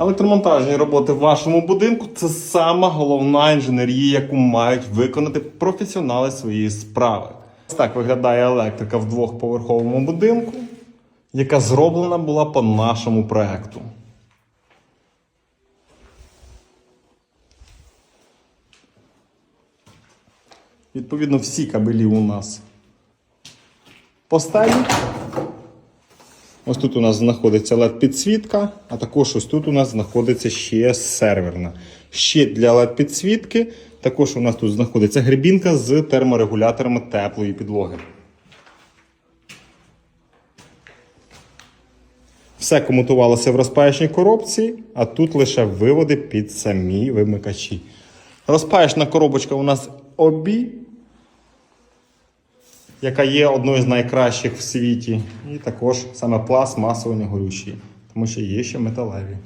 Електромонтажні роботи в вашому будинку це сама головна інженерія, яку мають виконати професіонали своєї справи. Ось так виглядає електрика в двохповерховому будинку, яка зроблена була по нашому проекту. Відповідно, всі кабелі у нас поставлені. Ось тут у нас знаходиться LED-підсвітка, а також ось тут у нас знаходиться ще серверна. Ще для LED-підсвітки. Також у нас тут знаходиться грибінка з терморегуляторами теплої підлоги. Все комутувалося в розпаячній коробці, а тут лише виводи під самі вимикачі. Розпаячна коробочка у нас обі, яка є одною з найкращих в світі. І також саме пластмасово не горючі, тому що є ще металеві.